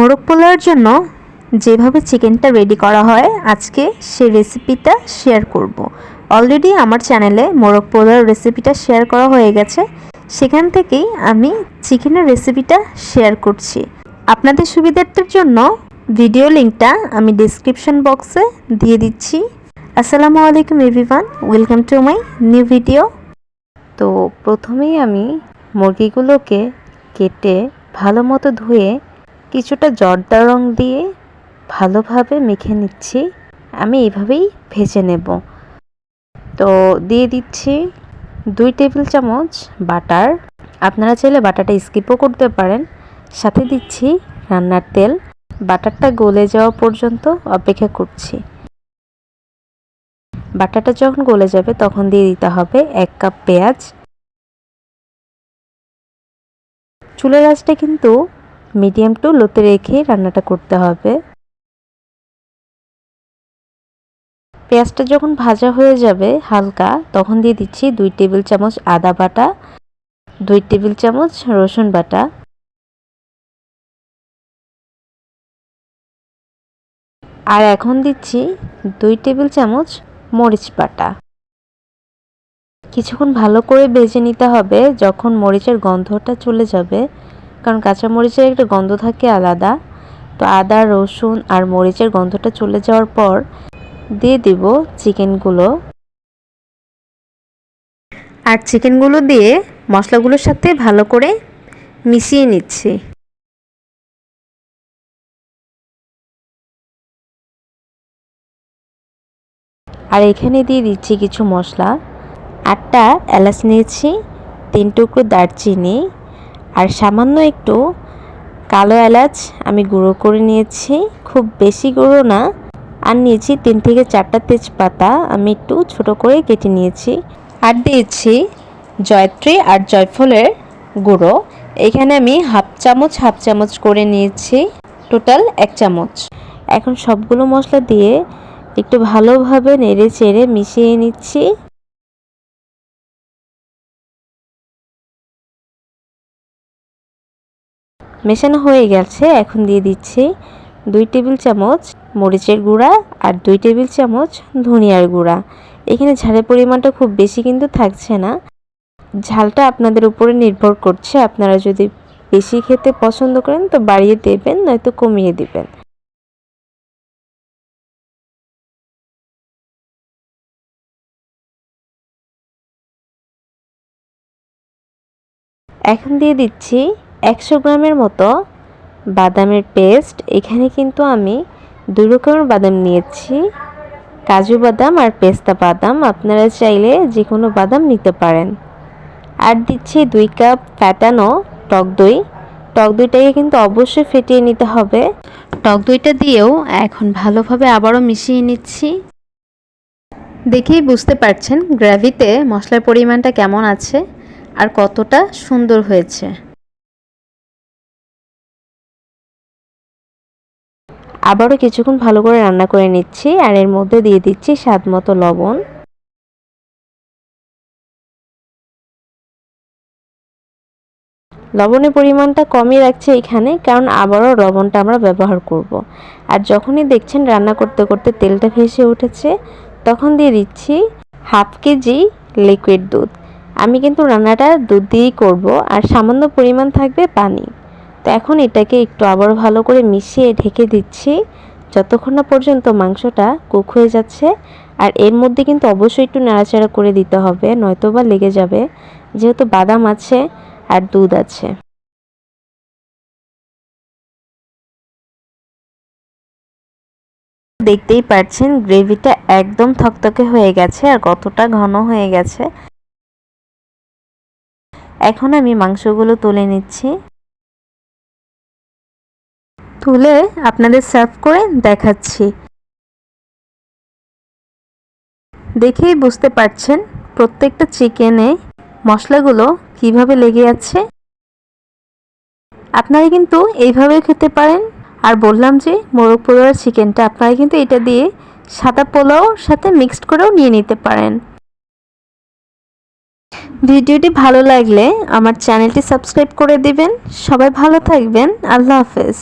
মোরগ পোলাওর জন্য যেভাবে চিকেনটা রেডি করা হয়, আজকে সেই রেসিপিটা শেয়ার করব। অলরেডি আমার চ্যানেলে মোরগ পোলাওর রেসিপিটা শেয়ার করা হয়ে গেছে। সেখান থেকেই আমি চিকেনের রেসিপিটা শেয়ার করছি। আপনাদের সুবিধার্থের জন্য ভিডিও লিঙ্কটা আমি ডিসক্রিপশন বক্সে দিয়ে দিচ্ছি। আসসালামু আলাইকুম everyone welcome to my new video তো প্রথমেই আমি মুরগিগুলোকে কেটে ভালো মতো ধুয়ে কিছুটা জর্দা রং দিয়ে ভালোভাবে মেখে নিচ্ছি। আমি এইভাবেই ভেজে নেব। তো দিয়ে দিচ্ছি দুই টেবিল চামচ বাটার। আপনারা চাইলে বাটারটা স্কিপও করতে পারেন। সাথে দিচ্ছি রান্নার তেল। বাটারটা গলে যাওয়া পর্যন্ত অপেক্ষা করছি। বাটারটা যখন গলে যাবে তখন দিয়ে দিতে হবে এক কাপ পেঁয়াজ। চুলের আঁচটা কিন্তু মিডিয়াম টু লোতে রেখে রান্নাটা করতে হবে। পেঁয়াজটা যখন ভাজা হয়ে যাবে হালকা, তখন দিয়ে দিচ্ছি দুই টেবিল চামচ আদা বাটা, দুই টেবিল চামচ রসুন বাটা। আর এখন দিচ্ছি দুই টেবিল চামচ মরিচ বাটা। কিছুক্ষণ ভালো করে ভেজে নিতে হবে, যখন মরিচের গন্ধটা চলে যাবে কারণ কাঁচা মরিচের একটা গন্ধ থাকে আলাদা। তো আদা, রসুন আর মরিচের গন্ধটা চলে যাওয়ার পর দিয়ে দিব চিকেনগুলো। আর চিকেনগুলো দিয়ে মশলাগুলোর সাথে ভালো করে মিশিয়ে নিচ্ছি। আর এখানে দিয়ে দিচ্ছি কিছু মশলা। আটটা এলাচ নিয়েছি, তিন টুকরো দারচিনি আর সামান্য একটু কালো এলাচ আমি গুঁড়ো করে নিয়েছি। খুব বেশি গুঁড়ো না। আর নিয়েছি তিন থেকে চারটা তেজপাতা। আমি একটু ছোট করে কেটে নিয়েছি। আর দিয়েছি জয়ত্রী আর জয়ফলের গুঁড়ো। এখানে আমি হাফ চামচ হাফ চামচ করে নিয়েছি। টোটাল এক চামচ। এখন সবগুলো মশলা দিয়ে একটু ভালোভাবে নেড়ে চেড়ে মিশিয়ে নিচ্ছি। মেশানো হয়ে গেছে, এখন দিয়ে দিচ্ছি দুই টেবিল চামচ মরিচের গুঁড়া আর দুই টেবিল চামচ ধনিয়ার গুঁড়া। এখানে ঝালের পরিমাণটা খুব বেশি কিন্তু থাকছে না। ঝালটা আপনাদের উপরে নির্ভর করছে, আপনারা যদি বেশি খেতে পছন্দ করেন তো বাড়িয়ে দেবেন, নয়তো কমিয়ে দেবেন। এখন দিয়ে দিচ্ছি একশো গ্রামের মতো বাদামের পেস্ট। এখানে কিন্তু আমি দুই রকমের বাদাম নিয়েছি। কাজু বাদাম আর পেস্তা বাদাম। আপনারা চাইলে যে কোনো বাদাম নিতে পারেন। আর দিচ্ছি দুই কাপ ফ্যাটানো টক দই। টক দইটাকে কিন্তু অবশ্যই ফেটিয়ে নিতে হবে। টক দইটা দিয়েও এখন ভালোভাবে আবারও মিশিয়ে নিচ্ছি। দেখেই বুঝতে পারছেন গ্র্যাভিতে মশলার পরিমাণটা কেমন আছে আর কতটা সুন্দর হয়েছে। আবারও কিছুক্ষণ ভালো করে রান্না করে নিচ্ছি আর এর মধ্যে দিয়ে দিচ্ছি স্বাদ মতো লবণ। লবণের পরিমাণটা কমই রাখছে এখানে, কারণ আবারও লবণটা আমরা ব্যবহার করব। আর যখনই দেখছেন রান্না করতে করতে তেলটা ভেসে উঠেছে, তখন দিয়ে দিচ্ছি হাফ কেজি লিকুইড দুধ। আমি কিন্তু রান্নাটা দুধ দিয়েই করব, আর সামান্য পরিমাণ থাকবে পানি। তো এখন এটাকে একটু আবার ভালো করে মিশিয়ে ঢেকে দিচ্ছি। যতক্ষণ না পর্যন্ত মাংসটা কুক হয়ে যাচ্ছে, আর এর মধ্যে কিন্তু অবশ্যই একটু নাড়াচাড়া করে দিতে হবে নয়তো বা লেগে যাবে। যেহেতু বাদাম আছে আর দুধ আছে। দেখতেই পাচ্ছেন গ্রেভিটা একদম থকথকে হয়ে গেছে আর কতটা ঘন হয়ে গেছে। এখন আমি মাংসগুলো তুলে নিচ্ছি। তুলে আপনাদের সার্ভ করে দেখাচ্ছি। দেখেই বুঝতে পারছেন প্রত্যেকটা চিকেনে মশলাগুলো কীভাবে লেগে আছে। আপনারা কিন্তু এইভাবে খেতে পারেন। আর বললাম যে, মোরগ পোলাওয়ার চিকেনটা আপনারা কিন্তু এটা দিয়ে সাদা পোলাওর সাথে মিক্সড করেও নিয়ে নিতে পারেন। ভিডিওটি ভালো লাগলে আমার চ্যানেলটি সাবস্ক্রাইব করে দিবেন। সবাই ভালো থাকবেন। আল্লাহ হাফেজ।